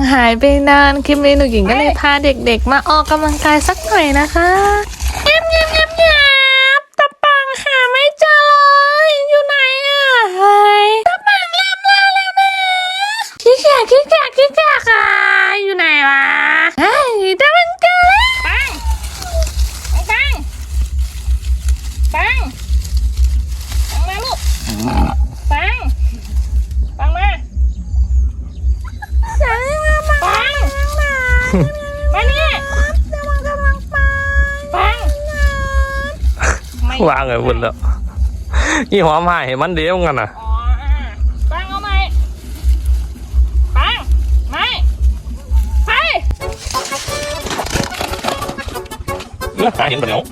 างหายไปนาน คลิปนี้หนูหญิงก็เลยพาเด็กๆ มาออกกำลังกายสักหน่อยนะคะเงียบเงียบเงียบเงียบตะปังหาไม่เจอเลยอยู่ไหนอะเฮ้ยตะปังลำลาแล้วนะขี้แขกขี้แขกขี้แขกอะอยู่ไหนวะเฮ้ยตะปังเจอแล้ว ปังปังปังปังมาลูกปังปังมา อย่าให้มามา ปัง มานี่ตะปังกำลังไปปังไม่วางเลยพุ่นแล้วยี่หอมหายให้มันเดียวกันน่ะอ๋ออะปังเอาไหมปังไม่ไปเนื้อหาเห็นปะเดี๋ยว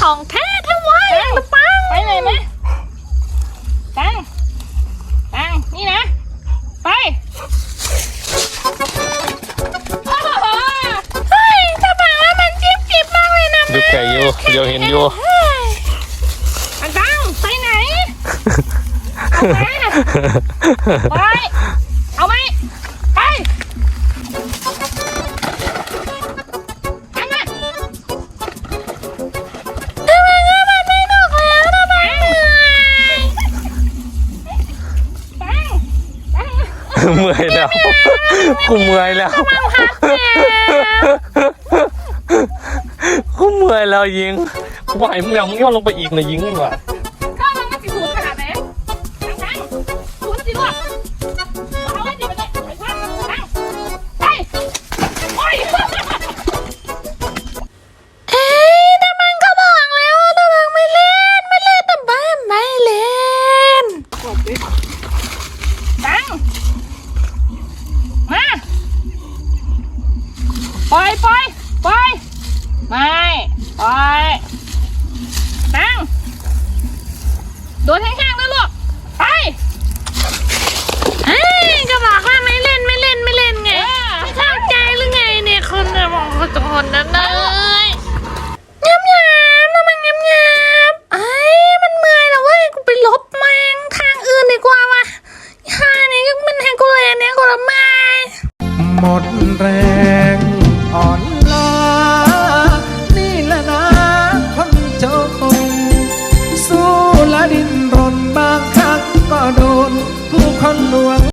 ของแท้ทั้งไว้ตะปังไปเลยไหมตังตังนี่นะ ไปโอ้โหเฮ้ยตะปังว่ามันจิ๊บจิ๊บมากเลยนะดูไก่อยู่เดี๋ยวเห็นอยู่เฮ้ยอันตังไปไหนเอามาไปเอาไหมไป เมื่อยแล้ว กูเมื่อยแล้ว กูเมื่อยแล้วยิงกูไหวมึงแล้วมึงย่อลงไปอีกนะยิงมึงว่ะก็มันก็สิสูงขนาดไหนตังตังสูงสิลูกเอาไว้ดิไปเลยไปข้างตังไปโอ้ย ม่เล่นไปังไม่เล่นตังมาปล่อยปล่อยปล่อยไม่ปล่อยตังโดนแข้ง งอ่อน